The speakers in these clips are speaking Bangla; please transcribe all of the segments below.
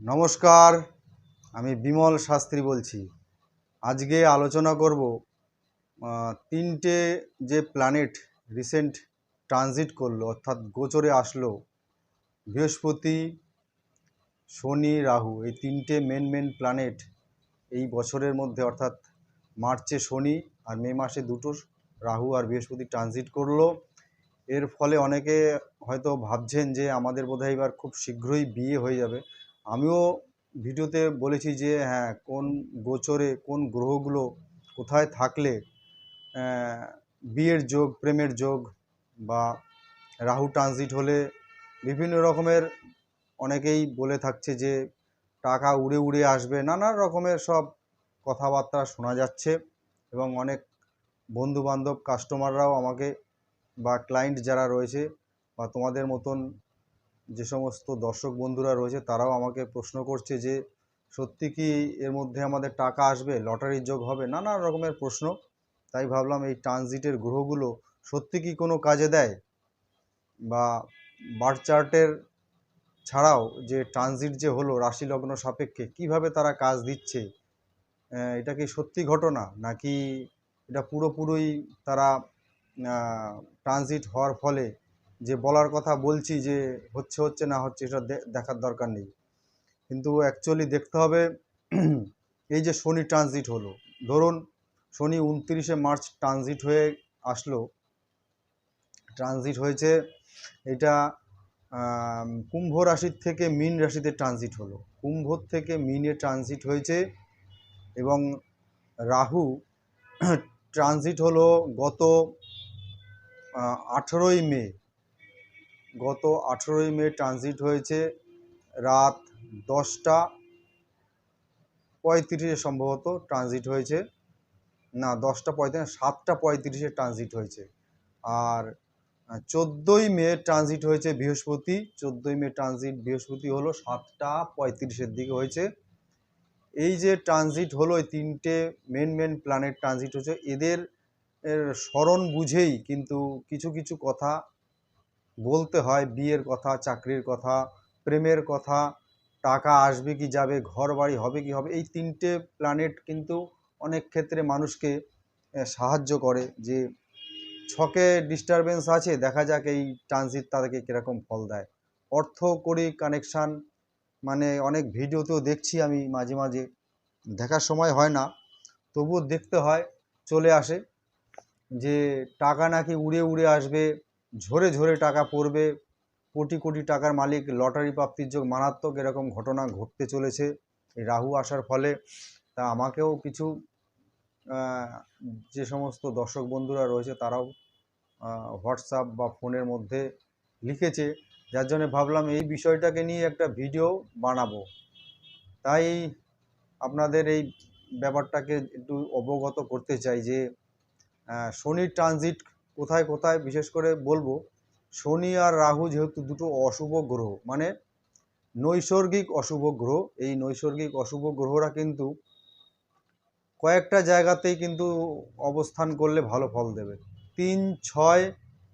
নমস্কার, আমি বিমল শাস্ত্রী বলছি। আজকে আলোচনা করব তিনটে যে প্ল্যানেট রিসেন্ট ট্রানজিট করল, অর্থাৎ গোচরে আসলো, বৃহস্পতি, শনি, রাহু, এই তিনটে মেন মেন প্ল্যানেট এই বছরের মধ্যে, অর্থাৎ মার্চে শনি আর মে মাসে দুটো রাহু আর বৃহস্পতি ট্রানজিট করল। এর ফলে অনেকে হয়তো ভাবছেন যে আমাদের বোধহয় এবার খুব শীঘ্রই বিয়ে হয়ে যাবে। আমিও ভিডিওতে বলেছি যে হ্যাঁ কোন গোচরে কোন গ্রহগুলো কোথায় থাকলে বিয়ের যোগ, প্রেমের যোগ বা রাহু ট্রানজিট হলে বিভিন্ন রকমের অনেকেই বলে থাকছে যে, টাকা উড়ে উড়ে আসবে, নানা রকমের সব কথাবার্তা শোনা যাচ্ছে এবং অনেক বন্ধু বান্ধব কাস্টমাররাও আমাকে বা ক্লায়েন্ট যারা রয়েছে বা তোমাদের মতন যে সমস্ত দর্শক বন্ধুরা রয়েছে, তারাও আমাকে প্রশ্ন করছে যে, সত্যি কি এর মধ্যে আমাদের টাকা আসবে? লটারির যোগ হবে? নানা রকমের প্রশ্ন। তাই ভাবলাম এই ট্রানজিটের গ্রহগুলো সত্যি কি কোনো কাজে দেয়? বা বার্থ চার্টের ছাড়াও যে ট্রানজিট যে হলো রাশি লগ্ন সাপেক্ষে, কীভাবে তারা কাজ দিচ্ছে? এটা কি সত্যি ঘটনা? নাকি এটা পুরোপুরি তারা ট্রানজিট হওয়ার ফলে যে বলার কথা বলছি যে হচ্ছে হচ্ছে না হচ্ছে দে- দেখার দরকার নেই। কিন্তু অ্যাকচুয়ালি দেখতে হবে, এই যে শনি ট্রানজিট হলো। ধরুন শনি উনত্রিশে মার্চ ট্রানজিট হয়ে আসলো। ট্রানজিট হয়েছে, এটা কুম্ভ রাশির থেকে মিন রাশিতে ট্রানজিট হলো। কুম্ভ থেকে মিনে ট্রানজিট হয়েছে এবং রাহু ট্রানজিট হলো গত আঠেরোই মে। গত আঠেরোই মে ট্রানজিট হয়েছে রাত দশটা পঁয়ত্রিশে সম্ভবত ট্রানজিট হয়েছে। না, দশটা পঁয়ত্রিশ সাতটা পঁয়ত্রিশে ট্রানজিট হয়েছে। আর চোদ্দোই মে ট্রানজিট হয়েছে বৃহস্পতি। চোদ্দোই মে ট্রানজিট বৃহস্পতি হলো সাতটা পঁয়ত্রিশের দিকে হয়েছে। এই যে ট্রানজিট হলো, এই তিনটে মেন মেন প্ল্যানেট ট্রানজিট হয়েছে এদের স্মরণ বুঝেই কিন্তু কিছু কিছু কথা বলতে হয় বিয়ের কথা, চাকরির কথা, প্রেমের কথা, টাকা আসবে কি যাবে ঘর বাড়ি হবে কি হবে, এই তিনটে প্ল্যানেট কিন্তু অনেক ক্ষেত্রে মানুষকে সাহায্য করে যে ছকে ডিস্টারবেন্স আছে, দেখা যাক এই ট্রানজিট তাদেরকে কীরকম ফল দেয়। অর্থ করি কানেকশান মানে অনেক ভিডিওতেও দেখছি আমি মাঝে মাঝে, দেখার সময় হয় না, তবুও দেখতে হয়, চলে আসে যে টাকা নাকি উড়ে উড়ে আসবে ঝরে ঝরে টাকা পড়বে, কোটি কোটি টাকার মালিক লটারি প্রাপ্তির যোগ মারাত্মক এরকম ঘটনা ঘটতে চলেছে এই রাহু আসার ফলে। তা আমাকেও কিছু যে সমস্ত দর্শক বন্ধুরা রয়েছে তারাও হোয়াটসঅ্যাপ বা ফোনের মধ্যে লিখেছে, যার জন্য ভাবলাম এই বিষয়টাকে নিয়ে একটা ভিডিও বানাবো। তাই আপনাদের এই ব্যাপারটাকে একটু অবগত করতে চাই যে শনির ট্রানজিট কোথায় কোথায়, বিশেষ করে বলব, শনি আর রাহু যেহেতু দুটো অশুভ গ্রহ মানে নৈসর্গিক অশুভ গ্রহ, এই নৈসর্গিক অশুভ গ্রহরা কিন্তু কয়েকটা জায়গাতেই কিন্তু অবস্থান করলে ভালো ফল দেবে। তিন, ছয়,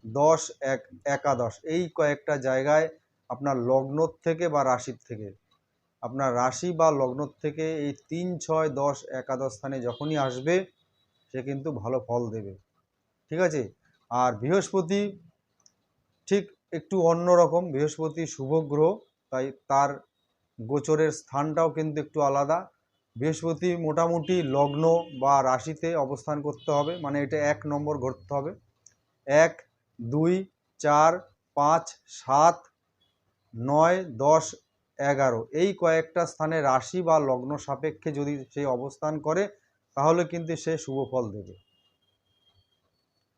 দশ, এক, একাদশ, এই কয়েকটা জায়গায় আপনার লগ্নর থেকে বা রাশির থেকে, আপনার রাশি বা লগ্নর থেকে এই তিন, ছয়, দশ, একাদশ স্থানে যখনই আসবে, সে কিন্তু ভালো ফল দেবে। ঠিক আছে? আর বৃহস্পতি ঠিক একটু অন্যরকম বৃহস্পতি শুভ গ্রহ, তাই তার গোচরের স্থানটাও কিন্তু একটু আলাদা। বৃহস্পতি মোটামুটি লগ্ন বা রাশিতে অবস্থান করতে হবে মানে এটা এক নম্বর ঘটতে হবে। এক, দুই, চার, পাঁচ, সাত, নয়, দশ, এগারো। এই কয়েকটা স্থানে রাশি বা লগ্ন সাপেক্ষে যদি সে অবস্থান করে, তাহলে কিন্তু সে শুভ ফল দেবে।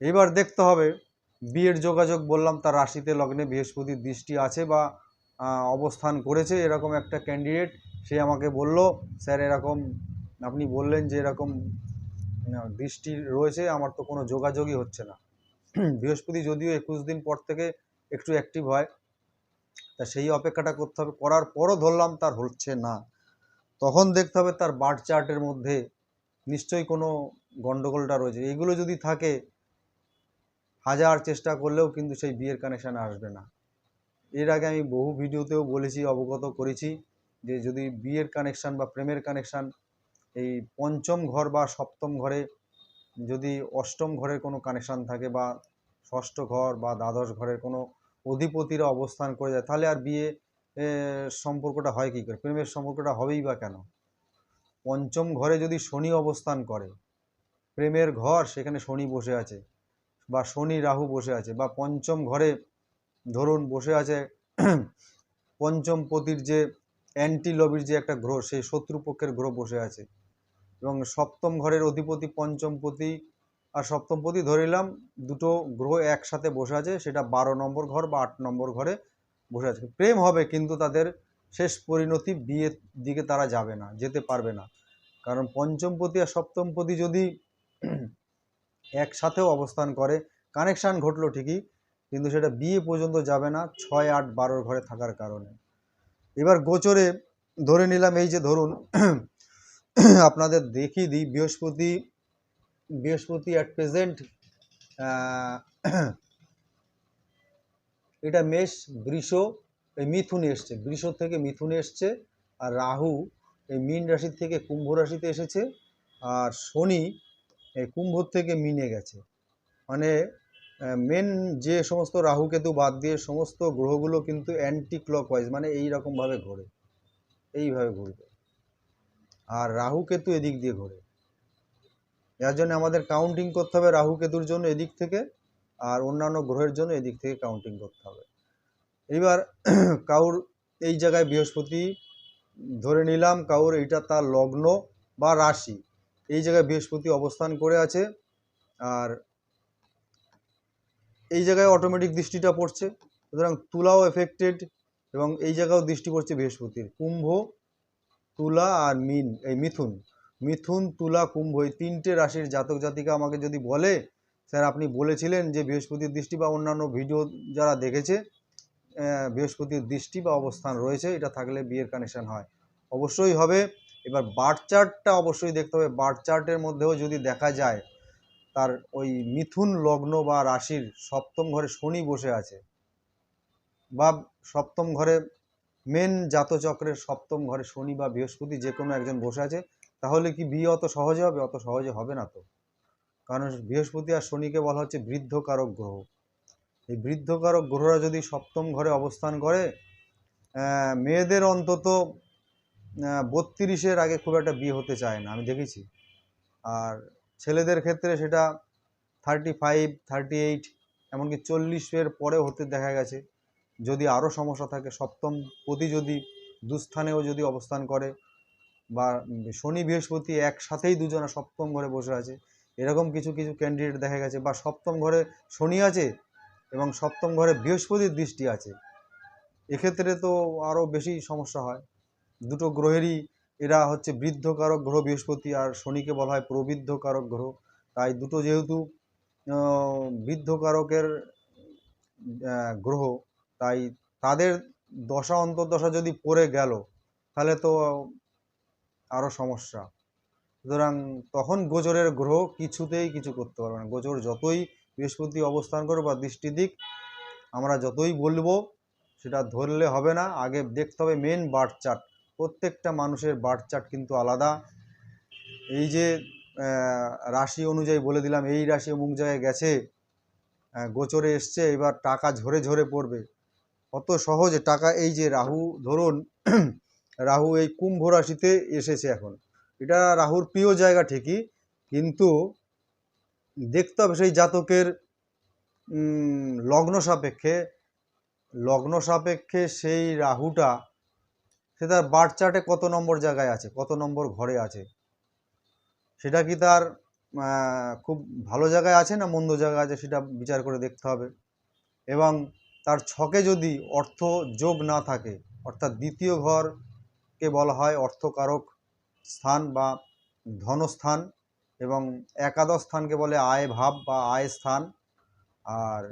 এবার দেখতে হবে। বিয়ের যোগাযোগ বললাম, তার রাশিতে লগ্নে বৃহস্পতির দৃষ্টি আছে বা অবস্থান করেছে, এরকম একটা ক্যান্ডিডেট সে আমাকে বলল, স্যার, এরকম আপনি বললেন যে, এরকম দৃষ্টি রয়েছে, আমার তো কোনো যোগাযোগই হচ্ছে না। বৃহস্পতি যদিও একুশ দিন পর থেকে একটু অ্যাক্টিভ হয়, তা সেই অপেক্ষাটা করতে হবে, করার পরও ধরলাম তার হচ্ছে না। তখন দেখতে হবে তার বার্থ চার্টের মধ্যে নিশ্চয়ই কোনো গণ্ডগোলটা রয়েছে। এইগুলো যদি থাকে হাজার চেষ্টা করলেও কিন্তু সেই বিয়ের কানেকশান আসবে না। এর আগে আমি বহু ভিডিওতেও বলেছি, অবগত করেছি যে যদি বিয়ের কানেকশান বা প্রেমের কানেকশান এই পঞ্চম ঘর বা সপ্তম ঘরে যদি অষ্টম ঘরের কোনো কানেকশান থাকে বা ষষ্ঠ ঘর বা দ্বাদশ ঘরের কোনো অধিপতিরা অবস্থান করে যায়, তাহলে আর বিয়ে সম্পর্কটা হয় কী করে? প্রেমের সম্পর্কটা হবেই বা কেন? পঞ্চম ঘরে যদি শনি অবস্থান করে, প্রেমের ঘর সেখানে শনি বসে আছে। বা শনি রাহু বসে আছে বা পঞ্চম ঘরে ধরুন বসে আছে পঞ্চম পতির যে অ্যান্টি লবির যে একটা গ্রহ সেই শত্রুপক্ষের গ্রহ বসে আছে। এবং সপ্তম ঘরের অধিপতি পঞ্চম পতি আর সপ্তম পতি ধরে দুটো গ্রহ একসাথে বসে আছে, সেটা বারো নম্বর ঘর বা আট নম্বর ঘরে বসে আছে। প্রেম হবে, কিন্তু তাদের শেষ পরিণতি বিয়ের দিকে তারা যাবে না, যেতে পারবে না। কারণ পঞ্চমপতি আর সপ্তমপতি যদি একসাথেও অবস্থান করে। কানেকশান ঘটলো ঠিকই, কিন্তু সেটা বিয়ে পর্যন্ত যাবে না, ছয় আট বারোর ঘরে থাকার কারণে। এবার গোচরে ধরে নিলাম এই যে ধরুন, আপনাদের দেখিয়ে দিই, বৃহস্পতি বৃহস্পতি অ্যাট প্রেজেন্ট এটা মেষ, বৃষ, এই মিথুনে এসছে। বৃষ থেকে মিথুনে এসছে, আর রাহু এই মীন রাশি থেকে কুম্ভ রাশিতে এসেছে, আর শনি এই কুম্ভ থেকে মিনে গেছে। মানে মেন যে সমস্ত রাহু কেতু বাদ দিয়ে সমস্ত গ্রহগুলো কিন্তু অ্যান্টি ক্লকওয়াইজ মানে এই রকমভাবে ঘোরে। এইভাবে ঘুরবে। আর রাহু কেতু এদিক দিয়ে ঘোরে। যার জন্য আমাদের কাউন্টিং করতে হবে রাহু কেতুর জন্য এদিক থেকে, আর অন্যান্য গ্রহের জন্য এদিক থেকে কাউন্টিং করতে হবে। এইবার কাউর এই জায়গায় বৃহস্পতি ধরে নিলাম, কাউর এইটা তার লগ্ন বা রাশি। এই জায়গায় বৃহস্পতি অবস্থান করে আছে আর এই জায়গায় অটোমেটিক দৃষ্টিটা পড়ছে। সুতরাং তুলাও এফেক্টেড এবং এই জায়গাও দৃষ্টি পড়ছে বৃহস্পতির। কুম্ভ, তুলা আর মিন, এই মিথুন। মিথুন, তুলা, কুম্ভ এই তিনটে রাশির জাতক জাতিকা আমাকে যদি বলে, স্যার আপনি বলেছিলেন যে বৃহস্পতির দৃষ্টি বা অন্যান্য ভিডিও যারা দেখেছে বৃহস্পতির দৃষ্টি বা অবস্থান রয়েছে, এটা থাকলে বিয়ের কানেকশান হয়। অবশ্যই হবে। এবার বার্থ চার্টটা অবশ্যই দেখতে হবে। বার্থ চার্টের মধ্যেও যদি দেখা যায়, তার ওই মিথুন লগ্ন বা রাশির সপ্তম ঘরে শনি বসে আছে বা সপ্তম ঘরে মেন জাতচক্রের সপ্তম ঘরে শনি বা বৃহস্পতি যে কোনো একজন বসে আছে, তাহলে কি বিয়ে অত সহজে হবে? অত সহজে হবে না তো। কারণ বৃহস্পতি আর শনিকে বলা হচ্ছে বৃদ্ধকারক গ্রহ। এই বৃদ্ধকারক গ্রহরা যদি সপ্তম ঘরে অবস্থান করে মেয়েদের অন্তত বত্রিশের আগে খুব একটা বিয়ে হতে চায় না, আমি দেখেছি। আর ছেলেদের ক্ষেত্রে সেটা থার্টি ফাইভ থার্টি এইট এমনকি চল্লিশের পরেও হতে দেখা গেছে। যদি আরও সমস্যা থাকে, সপ্তম পতি যদি দুস্থানেও যদি অবস্থান করে, বা শনি বৃহস্পতি একসাথেই দুজনে সপ্তম ঘরে বসে আছে, এরকম কিছু কিছু ক্যান্ডিডেট দেখা গেছে, বা সপ্তম ঘরে শনি আছে এবং সপ্তম ঘরে বৃহস্পতির দৃষ্টি আছে, এক্ষেত্রে তো আরও বেশি সমস্যা হয়। দুটো গ্রহেরই এরা হচ্ছে বৃদ্ধকারক গ্রহ, বৃহস্পতি আর শনিকে বলা হয় প্রবৃদ্ধকারক গ্রহ। তাই দুটো যেহেতু বৃদ্ধকারকের গ্রহ, তাই তাদের দশা, অন্তর্দশা যদি পড়ে গেল, তাহলে তো আরও সমস্যা। সুতরাং তখন গোচরের গ্রহ কিছুতেই কিছু করতে পারবে না। গোচর যতই বৃহস্পতি অবস্থান করো বা দৃষ্টি দিক, আমরা যতই বলব, সেটা ধরলে হবে না। আগে দেখতে হবে মেন বার্থ চার্ট প্রত্যেকটা মানুষের বার্থ চার্ট কিন্তু আলাদা। এই যে রাশি অনুযায়ী বলে দিলাম, এই রাশি অমুক জায়গায় গেছে গোচরে এসছে, এবার টাকা ঝরে ঝরে পড়বে। অত সহজে টাকা, এই যে রাহু, ধরুন, রাহু এই কুম্ভ রাশিতে এসেছে এখন। এটা রাহুর প্রিয় জায়গা ঠিকই, কিন্তু দেখতে হবে সেই জাতকের লগ্ন সাপেক্ষে। লগ্ন সাপেক্ষে সেই রাহুটা সে তার বার্থ চার্টে কত নম্বর জায়গায় আছে, কত নম্বর ঘরে আছে? সেটা কি তার খুব ভালো জায়গায় আছে না মন্দ জায়গায় আছে সেটা বিচার করে দেখতে হবে। এবং তার ছকে যদি অর্থ যোগ না থাকে, অর্থাৎ দ্বিতীয় ঘরকে বলা হয় অর্থকারক স্থান বা ধনস্থান এবং একাদশ স্থানকে বলে আয় ভাব বা আয় স্থান, আর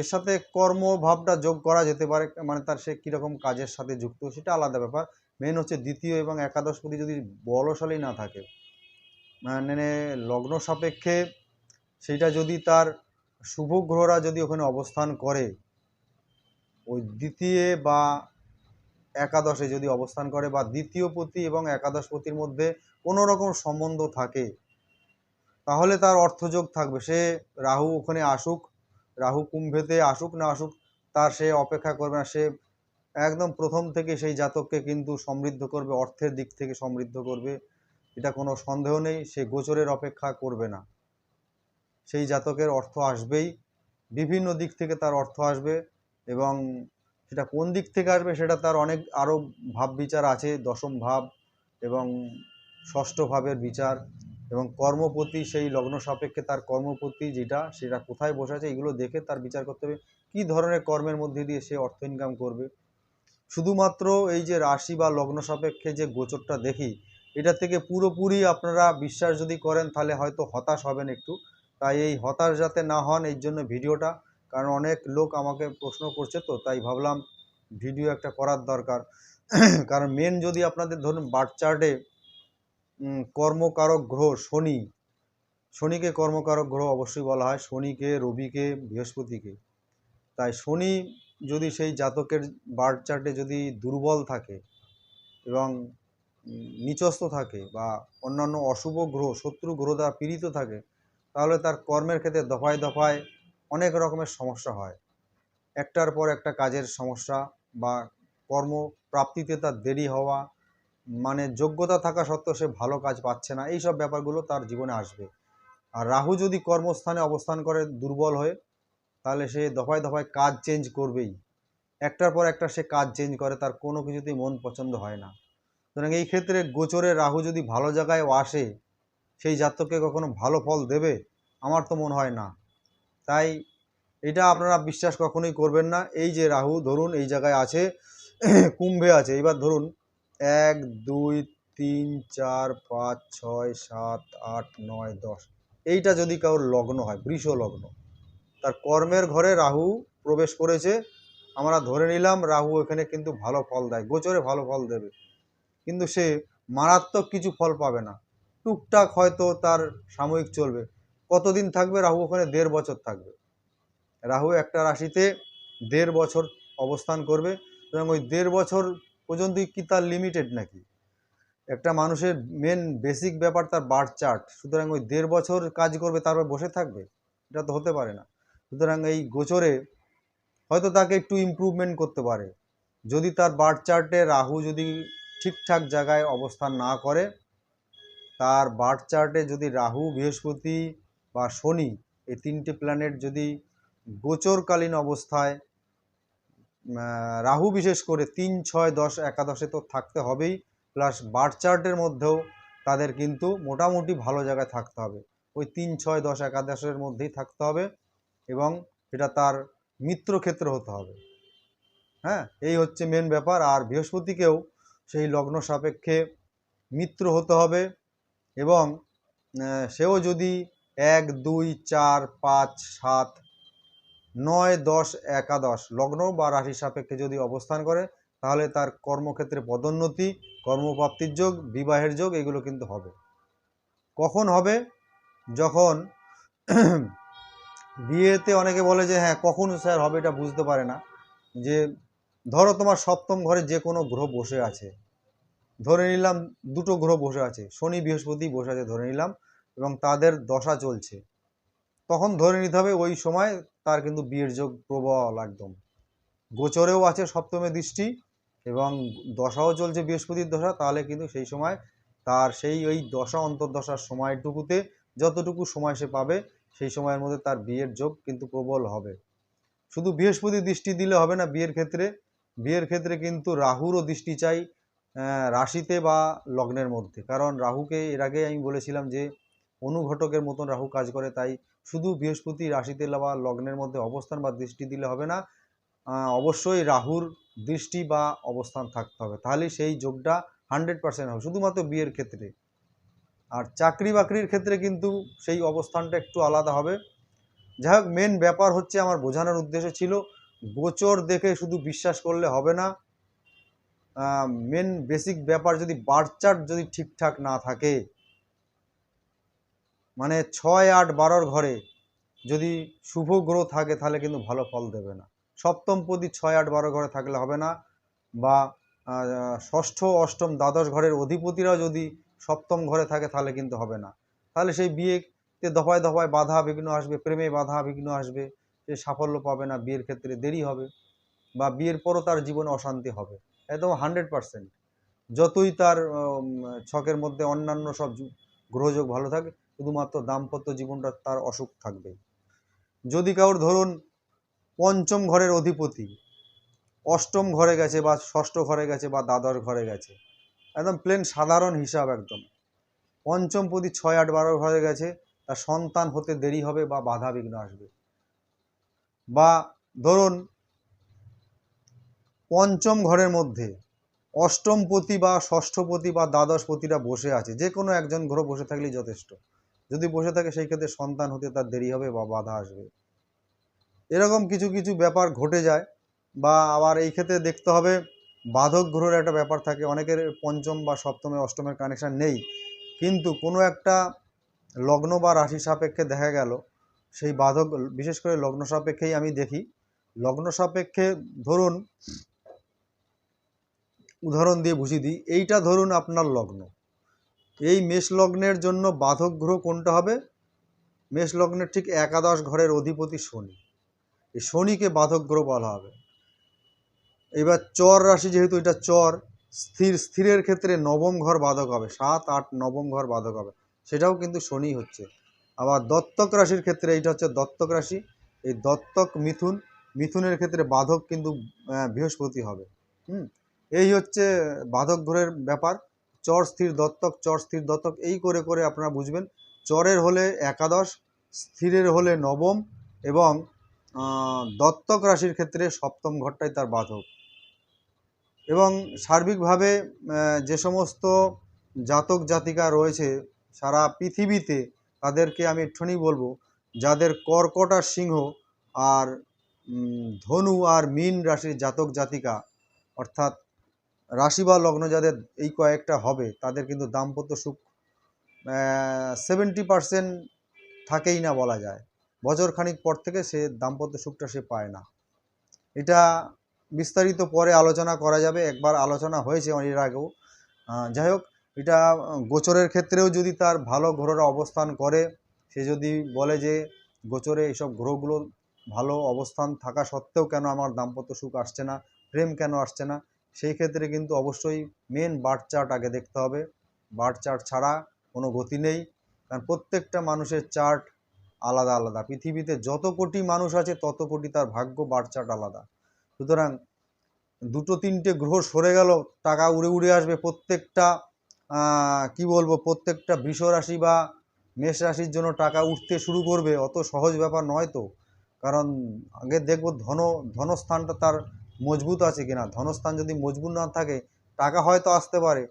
এর সাথে কর্মভাবটা যোগ করা যেতে পারে মানে তার সে কীরকম কাজের সাথে যুক্ত, সেটা আলাদা ব্যাপার। মেন হচ্ছে দ্বিতীয় এবং একাদশপতি যদি বলশালী না থাকে মানে লগ্ন সাপেক্ষে সেইটা যদি তার শুভ গ্রহরা যদি ওখানে অবস্থান করে, ওই দ্বিতীয় বা একাদশে যদি অবস্থান করে বা দ্বিতীয় পতি এবং একাদশ পতির মধ্যে কোনো রকম সম্বন্ধ থাকে, তাহলে তার অর্থযোগ থাকবে। সে রাহু ওখানে আসুক রাহু কুম্ভেতে আসুক না আসুক, তার সে অপেক্ষা করবে না। সে একদম প্রথম থেকে সেই জাতককে কিন্তু সমৃদ্ধ করবে, অর্থের দিক থেকে সমৃদ্ধ করবে। এটা কোনো সন্দেহ নেই, সে গোচরের অপেক্ষা করবে না। সেই জাতকের অর্থ আসবেই, বিভিন্ন দিক থেকে তার অর্থ আসবে এবং সেটা কোন দিক থেকে আসবে সেটা তার অনেক আরও ভাব বিচার আছে, দশম ভাব এবং ষষ্ঠ ভাবের বিচার। এবং কর্মপতি সেই লগ্ন সাপেক্ষে তার কর্মপতি যেটা, সেটা কোথায় বসে আছে এগুলো দেখে তার বিচার করতে হবে। কী ধরনের কর্মের মধ্যে দিয়ে সে অর্থ ইনকাম করবে? শুধুমাত্র এই যে রাশি বা লগ্ন সাপেক্ষে যে গোচরটা দেখি, এটা থেকে পুরোপুরি আপনারা বিশ্বাস যদি করেন তাহলে হয়তো হতাশ হবেন একটু। তাই এই হতাশ যাতে না হন এই জন্য ভিডিওটা, কারণ অনেক লোক আমাকে প্রশ্ন করছে তো, তাই ভাবলাম ভিডিও একটা করার দরকার। কারণ মেন যদি আপনাদের ধরুন বার্থ চার্টে কর্মকারক গ্রহ শনি। শনিকে কর্মকারক গ্রহ অবশ্যই বলা হয়। শনিকে, রবিকে, বৃহস্পতিকে। তাই শনি যদি সেই জাতকের বার্থ চার্টে যদি দুর্বল থাকে এবং নিচস্থ থাকে বা অন্যান্য অশুভ গ্রহ, শত্রু গ্রহ দ্বারা পীড়িত থাকে, তাহলে তার কর্মের ক্ষেত্রে দফায় দফায় অনেক রকমের সমস্যা হয়। একটার পর একটা কাজের সমস্যা বা কর্ম প্রাপ্তিতে তার দেরি হওয়া মানে যোগ্যতা থাকা সত্ত্বেও সে ভালো কাজ পাচ্ছে না। এই সব ব্যাপারগুলো তার জীবনে আসবে। আর রাহু যদি কর্মস্থানে অবস্থান করে দুর্বল হয়ে, তাহলে সে দফায় দফায় কাজ চেঞ্জ করবেই। একটার পর একটা সে কাজ চেঞ্জ করে, তার কোনো কিছুতেই মন পছন্দ হয় না। সুতরাং এই ক্ষেত্রে গোচরে রাহু যদি ভালো জায়গায় আসে, সেই জাতককে কখনো ভালো ফল দেবে? আমার তো মনে হয় না। তাই এটা আপনারা বিশ্বাস কখনোই করবেন না। এই যে রাহু, ধরুন এই জায়গায় আছে, কুম্ভে আছে। এবার ধরুন এক, দুই, তিন, চার, পাঁচ, ছয়, সাত, আট, নয়, দশ। এইটা যদি কারোর লগ্ন হয়, বৃষ লগ্ন, তার কর্মের ঘরে রাহু প্রবেশ করেছে, আমরা ধরে নিলাম রাহু এখানে কিন্তু ভালো ফল দেয়, গোচরে ভালো ফল দেবে। কিন্তু সে মারাত্মক কিছু ফল পাবে না। টুকটাক হয়তো তার সাময়িক চলবে। কতদিন থাকবে রাহু? ওখানে দেড় বছর থাকবে। রাহু একটা রাশিতে দেড় বছর অবস্থান করবে। সুতরাং ওই দেড় বছর পর্যন্তই কি তার লিমিটেড নাকি? একটা মানুষের মেন বেসিক ব্যাপার তার বার্থ চার্ট সুতরাং ওই দেড় বছর কাজ করবে তারপর বসে থাকবে? এটা তো হতে পারে না। সুতরাং এই গোচরে হয়তো তাকে একটু ইমপ্রুভমেন্ট করতে পারে। যদি তার বার্থ চার্টে রাহু যদি ঠিকঠাক জায়গায় অবস্থান না করে, তার বার্থ চার্টে যদি রাহু, বৃহস্পতি বা শনি এই তিনটে প্ল্যানেট যদি গোচরকালীন অবস্থায় রাহু বিশেষ করে তিন, ছয়, দশ, একাদশে তো থাকতে হবেই। প্লাস বার্থ চার্টের মধ্যেও তাদের কিন্তু মোটামুটি ভালো জায়গায় থাকতে হবে। ওই তিন, ছয়, দশ, একাদশের মধ্যেই থাকতে হবে এবং সেটা তার মিত্র ক্ষেত্র হতে হবে। হ্যাঁ এই হচ্ছে মেন ব্যাপার। আর বৃহস্পতিকেও সেই লগ্ন সাপেক্ষে মিত্র হতে হবে এবং সেও যদি এক, দুই, চার, পাঁচ, সাত নয়, দশ, একাদশ। লগ্ন বা রাশি সাপেক্ষে যদি অবস্থান করে, তাহলে তার কর্মক্ষেত্রে পদোন্নতি, কর্মপ্রাপ্তির যোগ, বিবাহের যোগ, এগুলো কিন্তু হবে। কখন হবে? যখন বিয়েতে অনেকে বলে যে হ্যাঁ কখন স্যার হবে এটা বুঝতে পারে না। যে, ধরো তোমার সপ্তম ঘরে যে কোনো গ্রহ বসে আছে। ধরে নিলাম দুটো গ্রহ বসে আছে। শনি, বৃহস্পতি বসে আছে, ধরে নিলাম, এবং তাদের দশা চলছে। তখন ধরে নিতে হবে ওই সময় তার কিন্তু বিয়ের যোগ প্রবল একদম। গোচরেও আছে সপ্তমে দৃষ্টি এবং দশাও চলছে বৃহস্পতির দশা, তাহলে কিন্তু সেই সময় তার সেই ওই দশা অন্তর্দশার সময়টুকুতে যতটুকু সময় সে পাবে, সেই সময়ের মধ্যে তার বিয়ের যোগ কিন্তু প্রবল হবে। শুধু বৃহস্পতি দৃষ্টি দিলে হবে না বিয়ের ক্ষেত্রে। বিয়ের ক্ষেত্রে কিন্তু রাহুরও দৃষ্টি চাই রাশিতে বা লগ্নের মধ্যে। কারণ রাহুকে এর আগে আমি বলেছিলাম যে অনুঘটকের মতন রাহু কাজ করে, তাই শুধু বৃহস্পতি রাশিতে বা লগ্নের মধ্যে অবস্থান বা দৃষ্টি দিলে হবে না। অবশ্যই রাহুর দৃষ্টি বা অবস্থান থাকতে হবে। তাহলে সেই যোগটা হান্ড্রেড পার্সেন্ট হবে, শুধুমাত্র বিয়ের ক্ষেত্রে। আর চাকরি বাকরির ক্ষেত্রে কিন্তু সেই অবস্থানটা একটু আলাদা হবে। যাই হোক মেন ব্যাপার হচ্ছে আমার বোঝানোর উদ্দেশ্য ছিল, গোচর দেখে শুধু বিশ্বাস করলে হবে না। মেন বেসিক ব্যাপার যদি বার্থ চার্ট যদি ঠিকঠাক না থাকে মানে ছয় আট বারোর ঘরে যদি শুভ গ্রহ থাকে তাহলে কিন্তু ভালো ফল দেবে না। সপ্তম পদি ছয় আট বারো ঘরে থাকলে হবে না বা ষষ্ঠ, অষ্টম, দ্বাদশ ঘরের অধিপতিরাও যদি সপ্তম ঘরে থাকে তাহলে কিন্তু হবে না। তাহলে সেই বিয়েতে দফায় দফায় বাধা বিঘ্ন আসবে, প্রেমে বাধা বিঘ্ন আসবে, সে সাফল্য পাবে না, বিয়ের ক্ষেত্রে দেরি হবে বা বিয়ের পরও তার জীবনে অশান্তি হবে। একদম হান্ড্রেড পারসেন্ট। যতই তার ছকের মধ্যে অন্যান্য সব গ্রহযোগ ভালো থাকে শুধুমাত্র দাম্পত্য জীবনটা তার অসুখ থাকবে। যদি কারোর ধরুন পঞ্চম ঘরের অধিপতি, অষ্টম ঘরে গেছে বা ষষ্ঠ ঘরে গেছে বা দ্বাদশ ঘরে গেছে, একদম প্লেন সাধারণ হিসাব একদম। পঞ্চম প্রতি ছয় আট বারো ঘরে গেছে, তার সন্তান হতে দেরি হবে বা বাধা বিঘ্ন আসবে। বা ধরুন পঞ্চম ঘরের মধ্যে অষ্টম পতি বা ষষ্ঠপতি বা দ্বাদশ পতিরা বসে আছে, যে কোনো একজন গ্রহ বসে থাকলেই যথেষ্ট। যদি বসে থাকে, সেই ক্ষেত্রে সন্তান হতে তার দেরি হবে বা বাধা আসবে। এরকম কিছু কিছু ব্যাপার ঘটে যায় বা আবার এই ক্ষেত্রে দেখতে হবে, বাধক গ্রহের একটা ব্যাপার থাকে। অনেকের পঞ্চম বা সপ্তমে, অষ্টমের কানেকশান নেই। কিন্তু কোনো একটা লগ্ন বা রাশি সাপেক্ষে দেখা গেল, সেই বাধক, বিশেষ করে লগ্ন সাপেক্ষেই আমি দেখি। লগ্ন সাপেক্ষে ধরুন, উদাহরণ দিয়ে বুঝিয়ে দিই, এইটা ধরুন আপনার লগ্ন। এই মেষ লগ্নের জন্য বাধক গ্রহ কোনটা হবে? মেষ লগ্নের ঠিক একাদশ ঘরের অধিপতি শনি। এই শনিকে বাধক গ্রহ বলা হবে। এবার চর রাশি, যেহেতু এটা চর, স্থির, স্থিরের ক্ষেত্রে নবম ঘর বাধক হবে। সাত, আট, নবম ঘর বাধক হবে। সেটাও কিন্তু শনি হচ্ছে। আবার দত্তক রাশির ক্ষেত্রে এইটা হচ্ছে দত্তক রাশি। এই দত্তক মিথুন, মিথুনের ক্ষেত্রে বাধক কিন্তু বৃহস্পতি হবে। হুম? এই হচ্ছে বাধক গ্রহের ব্যাপার। চর স্থির দত্তক, চর স্থির দত্তক, এই করে করে আপনারা বুঝবেন। চরের হলে একাদশ, স্থিরের হলে নবম এবং দত্তক রাশির ক্ষেত্রে সপ্তম ঘরটাই তার বাধক। এবং সার্বিকভাবে যে সমস্ত জাতক, জাতিকা রয়েছে, সারা পৃথিবীতে তাদেরকে আমি একটুখানি বলব, যাদের কর্কট আর সিংহ আর ধনু আর মীন রাশির জাতক, জাতিকা, অর্থাৎ রাশি বা লগ্ন যাদের এই কয়েকটা হবে, তাদের কিন্তু দাম্পত্য সুখ সেভেন্টি পার্সেন্ট থাকেই না বলা যায়। বছর খানিক পর থেকে সে দাম্পত্য সুখটা সে পায় না। এটা বিস্তারিত পরে আলোচনা করা যাবে, একবার আলোচনা হয়েছে এর আগেও। যাই হোক, এটা গোচরের ক্ষেত্রেও যদি তার ভালো গ্রহরা অবস্থান করে, সে যদি বলে যে গোচরে এইসব গ্রহগুলো ভালো অবস্থান থাকা সত্ত্বেও কেন আমার দাম্পত্য সুখ আসছে না, প্রেম কেন আসছে না সেই ক্ষেত্রে কিন্তু অবশ্যই মেন বার্থ চার্ট আগে দেখতে হবে। বার্থ চার্ট ছাড়া কোনো গতি নেই। কারণ প্রত্যেকটা মানুষের চার্ট আলাদা আলাদা। পৃথিবীতে যত কোটি মানুষ আছে, তত কোটি তার ভাগ্য বার্থ চার্ট আলাদা। সুতরাং দুটো তিনটে গ্রহ সরে গেল, টাকা উড়ে উড়ে আসবে। প্রত্যেকটা কি বলব, প্রত্যেকটা বৃষ রাশি বা মেষ রাশির জন্য টাকা উঠতে শুরু করবে। অত সহজ ব্যাপার নয় তো। কারণ আগে দেখব ধন, ধনস্থানটা তার মজবুত আছে কিনা? ধনস্থান যদি মজবুত না থাকে, টাকা হয়তো আসতে পারে।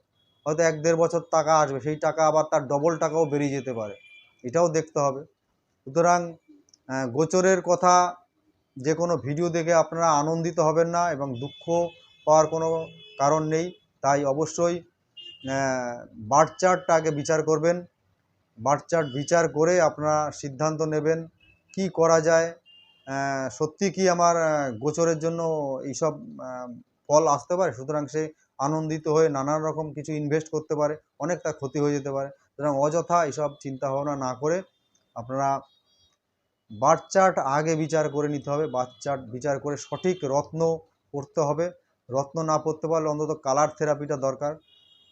হয়তো এক দেড় বছর টাকা আসবে, সেই টাকা আবার তার ডবল টাকাও বেরিয়ে যেতে পারে। এটাও দেখতে হবে। সুতরাং গোচরের কথা, যে কোনো ভিডিও দেখে আপনারা আনন্দিত হবেন না এবং দুঃখ পাওয়ার কোনো কারণ নেই। তাই অবশ্যই বার্থ চার্টটা আগে বিচার করবেন। বার্থ চার্ট বিচার করে আপনারা সিদ্ধান্ত নেবেন, কি করা যায় সত্যি কি আমার গোচরের জন্য এইসব ফল আসতে পারে? সুতরাং সে আনন্দিত হয়ে নানান রকম কিছু ইনভেস্ট করতে পারে অনেক তার ক্ষতি হয়ে যেতে পারে। সুতরাং অযথা এইসব চিন্তা ভাবনা না করে আপনারা বার্থ চার্ট আগে বিচার করে নিতে হবে। বার্থ চার্ট বিচার করে সঠিক রত্ন পড়তে হবে। রত্ন না পড়তে পারলে অন্তত কালার থেরাপিটা দরকার।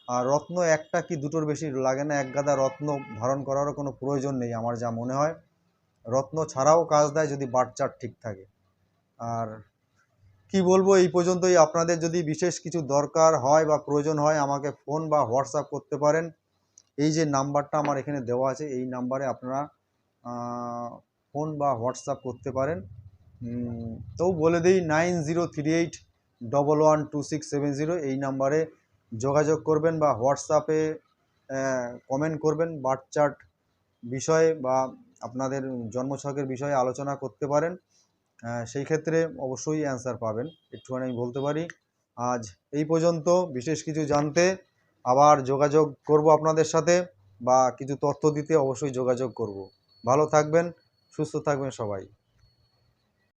আর রত্ন একটা কি দুটোর বেশি লাগে না? এক গাদা রত্ন ধারণ করারও কোনো প্রয়োজন নেই, আমার যা মনে হয়। রত্ন ছাড়াও কাজ দেয় যদি বার্থ ঠিক থাকে। আর কি বলব, এই পর্যন্তই। আপনাদের যদি বিশেষ কিছু দরকার হয় বা প্রয়োজন হয়, আমাকে ফোন বা হোয়াটসঅ্যাপ করতে পারেন। এই যে নাম্বারটা আমার এখানে দেওয়া আছে, এই নাম্বারে আপনারা ফোন বা হোয়াটসঅ্যাপ করতে পারেন। তো বলে দিই, nine zero three eight double one two six seven zero এই নাম্বারে যোগাযোগ করবেন বা হোয়াটসঅ্যাপে কমেন্ট করবেন বার্থ চার্ট বিষয়ে বা আপনাদের জন্মছকের বিষয়ে আলোচনা করতে পারেন সেই ক্ষেত্রে অবশ্যই অ্যান্সার পাবেন। একটুখানি আমি বলতে পারি, আজ এই পর্যন্ত। বিশেষ কিছু জানতে আবার যোগাযোগ করব আপনাদের সাথে বা কিছু তথ্য দিতে অবশ্যই যোগাযোগ করব। ভালো থাকবেন, সুস্থ থাকবেন সবাই।